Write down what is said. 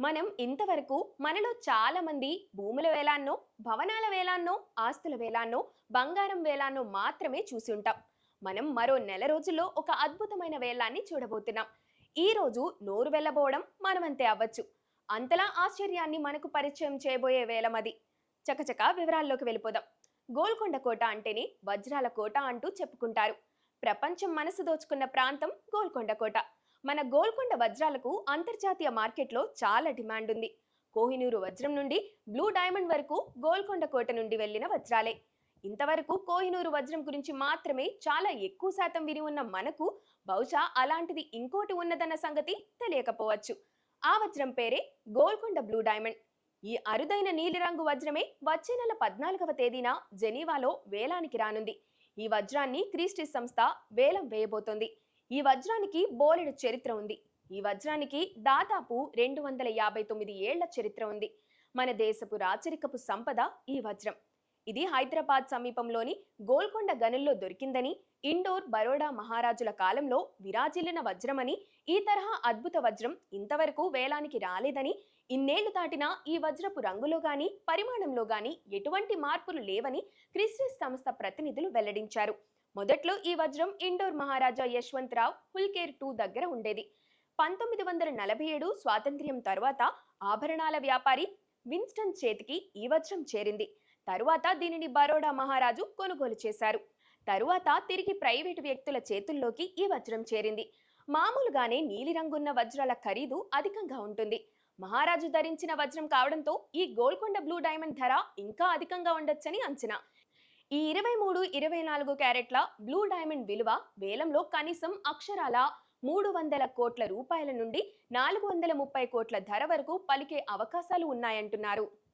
మనం ఇంతవరకు మనలో చాలా మంది భూముల వేలాన్నో భవనాల వేలాన్నో ఆస్తుల వేలాన్నో బంగారం వేలాన్నో మాత్రమే చూసి ఉంటాం. మనం మరో నెల రోజుల్లో ఒక అద్భుతమైన వేలాన్ని చూడబోతున్నాం. ఈ రోజు నోరు వెళ్ళబోవడం మనమంతే అవ్వచ్చు. అంతలా ఆశ్చర్యాన్ని మనకు పరిచయం చేయబోయే వేలమది చకచక వివరాల్లోకి వెళ్ళిపోదాం. గోల్కొండ కోట అంటేనే వజ్రాల కోట అంటూ చెప్పుకుంటారు. ప్రపంచం మనసు దోచుకున్న ప్రాంతం గోల్కొండ కోట. మన గోల్కొండ వజ్రాలకు అంతర్జాతీయ మార్కెట్లో చాలా డిమాండ్ ఉంది కోహినూరు వజ్రం నుండి బ్లూ డైమండ్ వరకు గోల్కొండ కోట నుండి వెళ్ళిన వజ్రాలే. ఇంతవరకు కోహినూరు వజ్రం గురించి మాత్రమే చాలా ఎక్కువ శాతం విని ఉన్న మనకు బహుశా అలాంటిది ఇంకోటి ఉన్నదన్న సంగతి తెలియకపోవచ్చు. ఆ వజ్రం పేరే గోల్కొండ బ్లూ డైమండ్. ఈ అరుదైన నీలిరంగు వజ్రమే వచ్చే నెల పద్నాలుగవ తేదీన జెనీవాలో వేలానికి రానుంది. ఈ వజ్రాన్ని క్రీస్టిస్ సంస్థ వేలం వేయబోతోంది. ఈ వజ్రానికి బోలెడు చరిత్ర ఉంది. ఈ వజ్రానికి దాదాపు రెండు వందల యాభై తొమ్మిది ఏళ్ళ చరిత్ర ఉంది. మన దేశపు రాచరికపు సంపద ఈ వజ్రం. ఇది హైదరాబాద్ సమీపంలోని గోల్కొండ గనుల్లో దొరికిందని ఇండోర్ బరోడా మహారాజుల కాలంలో విరాజిల్లిన వజ్రమని ఈ తరహా అద్భుత వజ్రం ఇంతవరకు వేలానికి రాలేదని ఇన్నేళ్ళు దాటినా ఈ వజ్రపు రంగులో గాని పరిమాణంలో గాని ఎటువంటి మార్పులు లేవని క్రిస్టిస్ సంస్థ ప్రతినిధులు వెల్లడించారు. మొదట్లో ఈ వజ్రం ఇండోర్ మహారాజా యశ్వంతరావు హుల్కేర్ టూ దగ్గర ఉండేది. పంతొమ్మిది వందల నలభై ఏడు స్వాతంత్ర్యం తర్వాత ఆభరణాల వ్యాపారి విన్స్టన్ చేతికి ఈ వజ్రం చేరింది. తరువాత దీనిని బరోడా మహారాజు కొనుగోలు చేశారు. తరువాత తిరిగి ప్రైవేటు వ్యక్తుల చేతుల్లోకి ఈ వజ్రం చేరింది. మామూలుగానే నీలిరంగున్న వజ్రాల ఖరీదు అధికంగా ఉంటుంది. మహారాజు ధరించిన వజ్రం కావడంతో ఈ గోల్కొండ బ్లూ డైమండ్ ధర ఇంకా అధికంగా ఉండొచ్చని అంచనా. ఈ ఇరవై మూడు ఇరవై నాలుగు క్యారెట్ల బ్లూ డైమండ్ విలువ వేలంలో కనీసం అక్షరాల మూడు వందల కోట్ల రూపాయల నుండి నాలుగు వందల ముప్పై కోట్ల ధర వరకు పలికే అవకాశాలు ఉన్నాయంటున్నారు.